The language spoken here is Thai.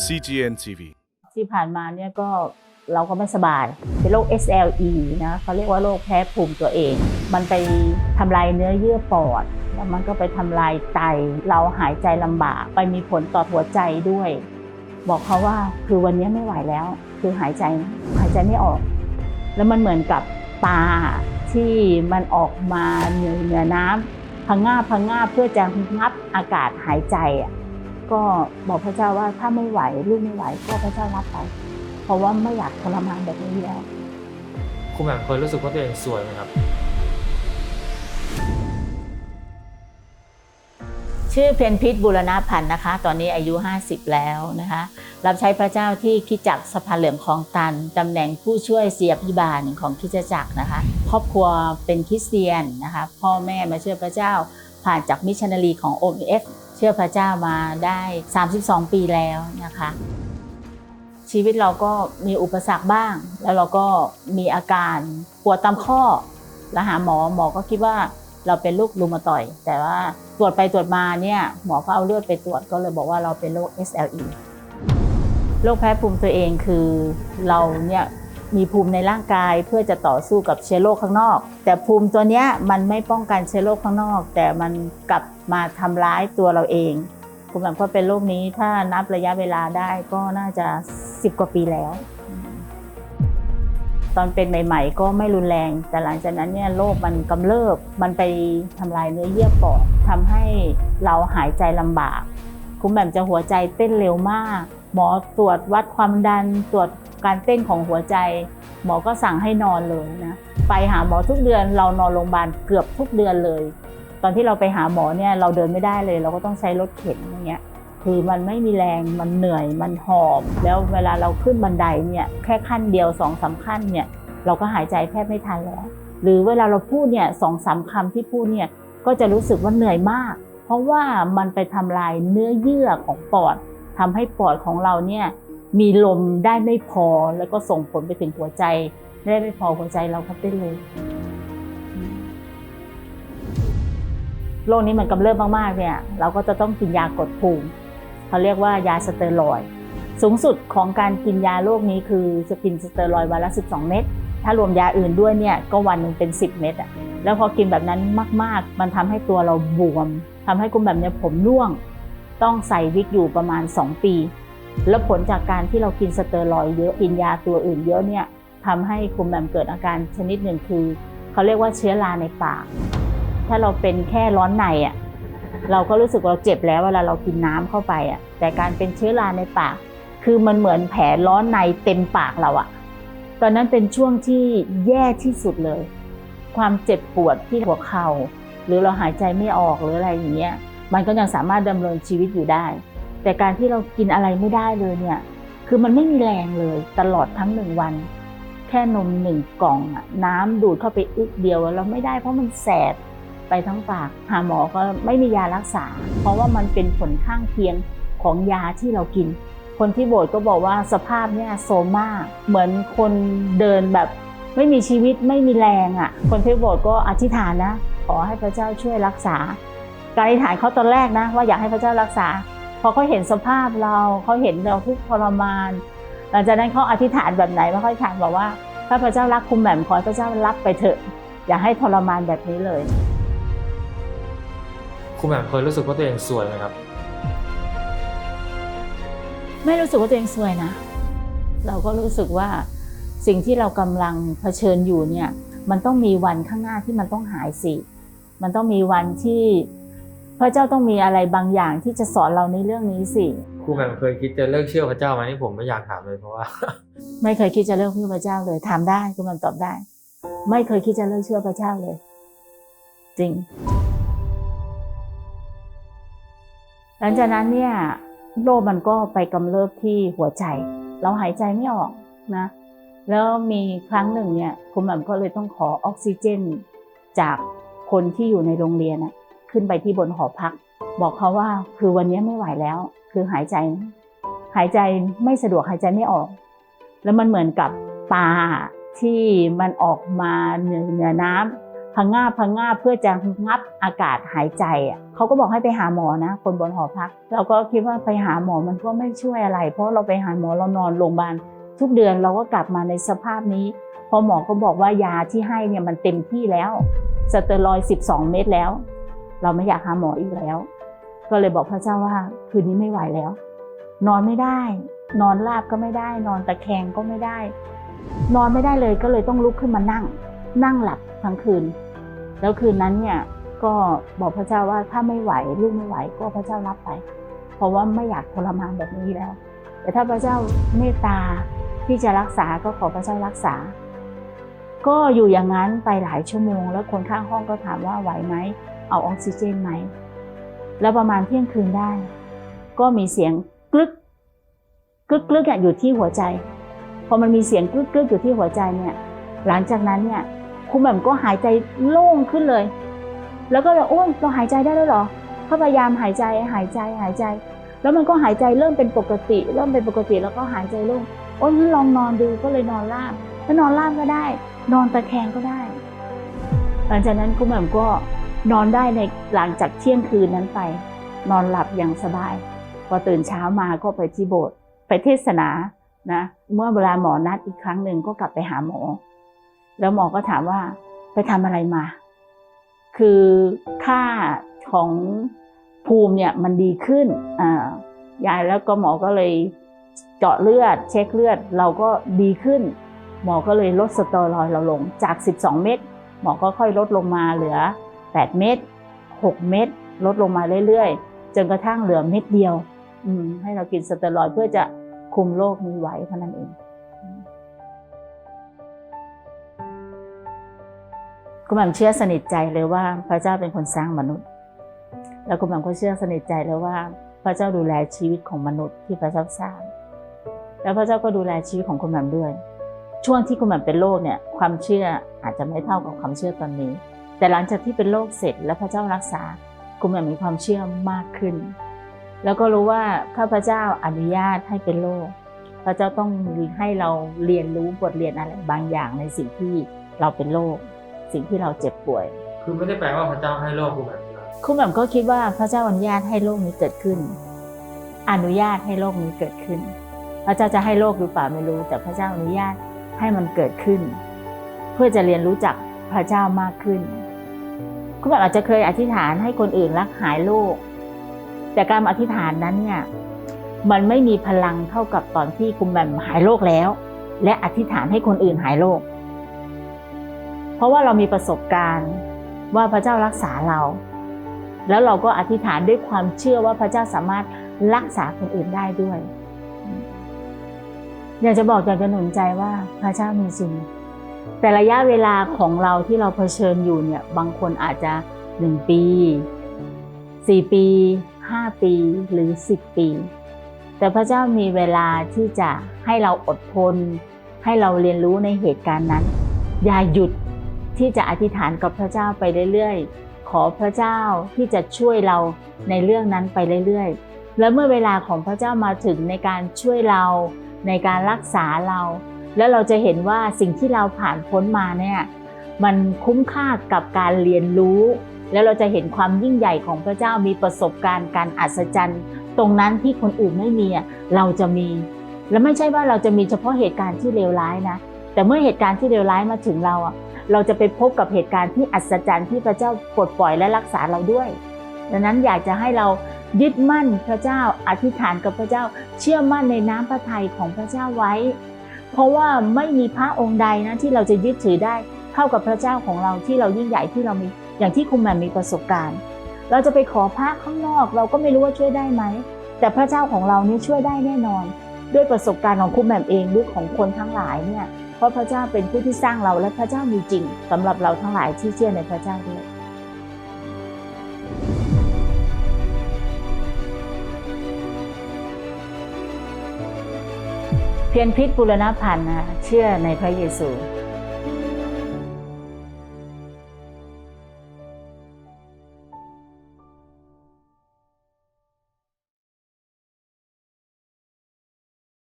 CGN TV ที่ผ่านมาเนี่ยก็เราก็ไม่สบาย เป็นโรค SLE นะเขาเรียกว่าโรคแพ้ภูมิตัวเอง มันไปทำลายเนื้อเยื่อปอด แล้วมันก็ไปทำลายไต เราหายใจลำบาก ไปมีผลต่อหัวใจด้วย บอกเขาว่าคือวันนี้ไม่ไหวแล้ว คือหายใจหายใจไม่ออก แล้วมันเหมือนกับปลาที่มันออกมาเหนือเหนือน้ำพังงาพังงาเพื่อจะงับอากาศหายใจอะ ก็บอกพระเจ้าว่าถ้าไม่ไหวลูกไม่ไหวก็พระเจ้ารับไป เพราะว่าไม่อยากทรมานแบบนี้แล้วคุณแหม่มเคยรู้สึกว่าตัวเองสวยไหมครับ ชื่อเพนพิษบุรณพันธ์นะคะ ตอนนี้อายุ 50 แล้วนะคะ รับใช้พระเจ้าที่คริดจักรสะพานเหลืองคลองตันตำแหน่งผู้ช่วยเสียพิบาลของคริดจักรนะคะ ครอบครัวเป็นคริสเตียนนะคะ พ่อแม่มาเชื่อพระเจ้าผ่านจากมิชชันนารีของ OMF เชื่อพระเจ้ามาได้ 32 ปีแล้วนะคะ ชีวิตเราก็มีอุปสรรคบ้าง แล้วเราก็มีอาการปวดตามข้อ แล้วหาหมอหมอก็คิดว่าเราเป็นโรครูมาตอย แต่ว่าตรวจไปตรวจมาเนี่ยหมอก็เอาเลือดไปตรวจก็เลยบอกว่าเราเป็นโรค SLE โรคแพ้ภูมิตัวเองคือเราเนี่ย มีภูมิในร่างกายเพื่อจะต่อสู้กับเชื้อโรคข้างนอก แต่ภูมิตัวนี้มันไม่ป้องกันเชื้อโรคข้างนอก แต่มันกลับมาทำร้ายตัวเราเองคุณแบบก็เป็นโรคนี้ถ้านับระยะเวลาได้ก็น่าจะ 10 กว่าปีแล้ว ตอนเป็นใหม่ ๆ ก็ไม่รุนแรง แต่หลังจากนั้นเนี่ยโรคมันกำเริบมันไปทำลายเนื้อเยื่อปอดทำให้เราหายใจลำบาก คุณแหม่มจะหัวใจเต้นเร็วมาก หมอตรวจวัดความดันตรวจ การเต้นของหัวใจ หมอก็สั่งให้นอนเลยนะไปหาหมอทุกเดือนเรานอนโรงพยาบาลเกือบทุกเดือนเลย ตอนที่เราไปหาหมอเนี่ยเราเดินไม่ได้เลย เราก็ต้องใช้รถเข็นอย่างเงี้ยคือมันไม่มีแรงมันเหนื่อยมันหอบ แล้วเวลาเราขึ้นบันไดเนี่ยแค่ขั้นเดียวสองสามขั้นเนี่ยเราก็หายใจแทบไม่ทันแล้วหรือเวลาเราพูดเนี่ยสองสามคำที่พูดเนี่ยก็จะรู้สึกว่าเหนื่อยมาก เพราะว่ามันไปทำลายเนื้อเยื่อของปอดทำให้ปอดของเราเนี่ย มีลมได้ไม่พอแล้วก็ส่งผลไปถึงหัวใจ ได้ไม่พอหัวใจเราก็เต้นเลยโรคนี้มันกำเริบมากๆเนี่ยเราก็จะต้องกินยากดภูมิเขาเรียกว่ายาสเตียรอยสูงสุดของการกินยาโรคนี้คือจะกินสเตียรอยวันละ 12 เม็ดถ้ารวมยาอื่นด้วยเนี่ยก็วันหนึ่งเป็น 10 เม็ดอะแล้วพอกินแบบนั้นมาก ๆ มันทำให้ตัวเราบวมทำให้คุณแบบเนี้ยผมร่วง ต้องใส่วิกอยู่ประมาณ 2 ปี แล้วผลจากการที่เรากินสเตียรอยเยอะกินยาตัวอื่นเยอะเนี่ยทำให้คุณแบบเกิดอาการชนิดหนึ่งคือเขาเรียกว่าเชื้อราในปาก ถ้าเราเป็นแค่ร้อนในอะเราก็รู้สึกว่าเราเจ็บแล้วเวลาเรากินน้ำเข้าไปอะแต่การเป็นเชื้อราในปาก คือมันเหมือนแผลร้อนในเต็มปากเราอะตอนนั้นเป็นช่วงที่แย่ที่สุดเลย ความเจ็บปวดที่หัวเข่า หรือเราหายใจไม่ออกหรืออะไรอย่างเงี้ยมันก็ยังสามารถดำเนินชีวิตอยู่ได้ แต่การที่เรากินอะไรไม่ได้เลยเนี่ย คือมันไม่มีแรงเลยตลอดทั้งหนึ่งวัน แค่นมหนึ่งกล่องอะน้ำดูดเข้าไปอึกเดียวเราไม่ได้เพราะมันแสบไปทั้งปาก หาหมอก็ไม่มียารักษา เพราะว่ามันเป็นผลข้างเคียงของยาที่เรากิน คนที่โบสถ์ก็บอกว่าสภาพเนี่ยโซมากเหมือนคนเดินแบบไม่มีชีวิตไม่มีแรงอะ่ะ คนที่โบสถ์ก็อธิษฐานนะ ขอให้พระเจ้าช่วยรักษา การอธิษฐานเขาตอนแรกนะ ว่าอยากให้พระเจ้ารักษา พอเขาเห็นสภาพเราเขาเห็นเราทุกทรมาน หลังจากนั้นเขาอธิษฐานแบบไหนว่าเขาอธิษฐานบอกว่าถ้าพระเจ้ารักคุณแหม่มขอพระเจ้ารับไปเถอะ อย่าให้ทรมานแบบนี้เลย คุณแหม่มเคยรู้สึกว่าตัวเองสวยไหมครับ ไม่รู้สึกว่าตัวเองซวยนะ เราก็รู้สึกว่าสิ่งที่เรากำลังเผชิญอยู่เนี่ย มันต้องมีวันข้างหน้าที่มันต้องหายสิ มันต้องมีวันที่ ระเจ้าต้องมีอะไรบางอย่างที่จะสอนเราในเรื่องนี้สิคุณแหม่มเคยคิดจะเลิกเชื่อพระเจ้าไหมนี่ผมไม่อยากถามเลยเพราะว่า ไม่เคยคิดจะเลิกเชื่อพระเจ้าเลยถามได้คุณมันตอบได้ ไม่เคยคิดจะเลิกเชื่อพระเจ้าเลย จริง หลังจากนั้นเนี่ยโรคมันก็ไปกำเริบที่หัวใจ เราหายใจไม่ออกนะ แล้วมีครั้งหนึ่งเนี่ยคุณหม่ำก็เลยต้องขอออกซิเจน จากคนที่อยู่ในโรงเรียนอะ ขึ้นไปที่บนหอพัก บอกเขาว่าคือวันนี้ไม่ไหวแล้ว คือหายใจ หายใจไม่สะดวกหายใจไม่ออก แล้วมันเหมือนกับปลาที่มันออกมาเหนือเหนือน้ำพังงาพังงาเพื่อจะงับอากาศหายใจอะเขาก็บอกให้ไปหาหมอนะ คนบนหอพัก เราก็คิดว่าไปหาหมอมันก็ไม่ช่วยอะไร เพราะเราไปหาหมอเรานอนโรงพยาบาลทุกเดือนเราก็กลับมาในสภาพนี้ พอหมอก็บอกว่ายาที่ให้เนี่ยมันเต็มที่แล้วสเตียรอย 12 เม็ดแล้ว เราไม่อยากหาหมออีกแล้ว ก็เลยบอกพระเจ้าว่าคืนนี้ไม่ไหวแล้ว นอนไม่ได้ นอนราบก็ไม่ได้ นอนตะแคงก็ไม่ได้ นอนไม่ได้เลยก็เลยต้องลุกขึ้นมานั่ง นั่งหลับทั้งคืน แล้วคืนนั้นเนี่ยก็บอกพระเจ้าว่าถ้าไม่ไหวลูกไม่ไหวก็พระเจ้ารับไป เพราะว่าไม่อยากทรมานแบบนี้แล้ว แต่ถ้าพระเจ้าเมตตาที่จะรักษาก็ขอพระเจ้ารักษา ก็อยู่อย่างนั้นไปหลายชั่วโมง แล้วคนข้างห้องก็ถามว่าไหวไหม เอาออกซิเจนไหม แล้วประมาณเที่ยงคืนได้ ก็มีเสียงกลึกกลึกกลึกอะอยู่ที่หัวใจพอมันมีเสียงกลึกกลึกอยู่ที่หัวใจเนี่ยหลังจากนั้นเนี่ยคุณแหม่มก็หายใจโล่งขึ้นเลย แล้วก็เลยโอ้ยเราหายใจได้แล้วหรอเขาพยายามหายใจหายใจหายใจ แล้วมันก็หายใจเริ่มเป็นปกติ เริ่มเป็นปกติแล้วก็หายใจโล่งโอ้ยงั้นลองนอนดูก็เลยนอนราบถ้านอนราบก็ได้ นอนตะแคงก็ได้ หลังจากนั้นคุณแหม่มก็ นอนได้ในหลังจากเที่ยงคืนนั้นไป นอนหลับอย่างสบาย พอตื่นเช้ามาก็ไปที่โบสถ์ไปเทศนานะเมื่อเวลาหมอนัดอีกครั้งหนึ่งก็กลับไปหาหมอ แล้วหมอก็ถามว่าไปทำอะไรมา คือค่าของภูมิเนี่ยมันดีขึ้นอ่ายายแล้วก็หมอก็เลยเจาะเลือด เช็คเลือดเราก็ดีขึ้น หมอก็เลยลดสเตอรอยด์เราลงจาก 12 เม็ดหมอก็ค่อยลดลงมาเหลือ 8 เม็ด6เม็ดลดลงมาเรื่อยๆ จนกระทั่งเหลือเม็ดเดียวให้เรากินสเตียรอยด์เพื่อจะคุมโรคนี้ไว้เท่านั้นเอง คุณหม่ำเชื่อสนิทใจเลยว่าพระเจ้าเป็นคนสร้างมนุษย์ แล้วคุณหม่ำก็เชื่อสนิทใจเลยว่า พระเจ้าดูแลชีวิตของมนุษย์ที่พระเจ้าสร้าง แล้วพระเจ้าก็ดูแลชีวิตของคุณหม่ำด้วย ช่วงที่คุณหม่ำเป็นโรคเนี่ย ความเชื่ออาจจะไม่เท่ากับความเชื่อตอนนี้ แต่หลังจากที่เป็นโรคเสร็จแล้วพระเจ้ารักษาคุณหม่ำมีความเชื่อมากขึ้น แล้วก็รู้ว่าข้าพระเจ้าอนุญาตให้เป็นโรคพระเจ้าต้องให้เราเรียนรู้บทเรียนอะไรบางอย่างในสิ่งที่เราเป็นโรคสิ่งที่เราเจ็บป่วย คือไม่ได้แปลว่าพระเจ้าให้โลกคุณแบบนี้นะคุณแหม่มก็คิดว่าพระเจ้าอนุญาตให้โรคนี้เกิดขึ้น อนุญาตให้โรคนี้เกิดขึ้น พระเจ้าจะให้โรคหรือเปล่าไม่รู้ แต่พระเจ้าอนุญาตให้มันเกิดขึ้น เพื่อจะเรียนรู้จักพระเจ้ามากขึ้น คุณแม่อาจจะเคยอธิษฐานให้คนอื่นรักหายโรคแต่การอธิษฐานนั้นเนี่ยมันไม่มีพลังเท่ากับตอนที่คุณแม่หายโรคแล้ว และอธิษฐานให้คนอื่นหายโรคเพราะว่าเรามีประสบการณ์ว่าพระเจ้ารักษาเรา แล้วเราก็อธิษฐานด้วยความเชื่อว่าพระเจ้าสามารถรักษาคนอื่นได้ด้วย อยากจะบอกอยากจะหนุนใจว่าพระเจ้ามีจริง แต่ระยะเวลาของเราที่เราเผชิญอยู่เนี่ยบางคนอาจจะหนึ่งปีสี่ปีห้าปีหรือสิบปี แต่พระเจ้ามีเวลาที่จะให้เราอดทน ให้เราเรียนรู้ในเหตุการณ์นั้น อย่าหยุดที่จะอธิษฐานกับพระเจ้าไปเรื่อยๆ ขอพระเจ้าที่จะช่วยเราในเรื่องนั้นไปเรื่อยๆ แล้วเมื่อเวลาของพระเจ้ามาถึงในการช่วยเราในการรักษาเรา แล้วเราจะเห็นว่าสิ่งที่เราผ่านพ้นมาเนี่ยมันคุ้มค่ากับการเรียนรู้ แล้วเราจะเห็นความยิ่งใหญ่ของพระเจ้ามีประสบการณ์การอัศจรรย์ ตรงนั้นที่คนอื่นไม่มีเราจะมี และไม่ใช่ว่าเราจะมีเฉพาะเหตุการณ์ที่เลวร้ายนะ แต่เมื่อเหตุการณ์ที่เลวร้ายมาถึงเราเราจะไปพบกับเหตุการณ์ที่อัศจรรย์ที่พระเจ้าปลดปล่อยและรักษาเราด้วย ดังนั้นอยากจะให้เรายึดมั่นพระเจ้าอธิษฐานกับพระเจ้า เชื่อมั่นในน้ำพระทัยของพระเจ้าไว้ เพราะว่าไม่มีพระองค์ใดนะที่เราจะยึดถือได้เท่ากับพระเจ้าของเราที่เรายิ่งใหญ่ที่เรามีอย่างที่คุณแม่มีประสบการณ์ เราจะไปขอพระข้างนอก เราก็ไม่รู้ว่าช่วยได้ไหมแต่พระเจ้าของเรานี่ช่วยได้แน่นอน ด้วยประสบการณ์ของคุณแม่เองหรือของคนทั้งหลายเนี่ยเพราะพระเจ้าเป็นผู้ที่สร้างเราและพระเจ้ามีจริงสำหรับเราทั้งหลายที่เชื่อในพระเจ้าด้วย เพียรพิษบุรณพันธ์เชื่อในพระเยซู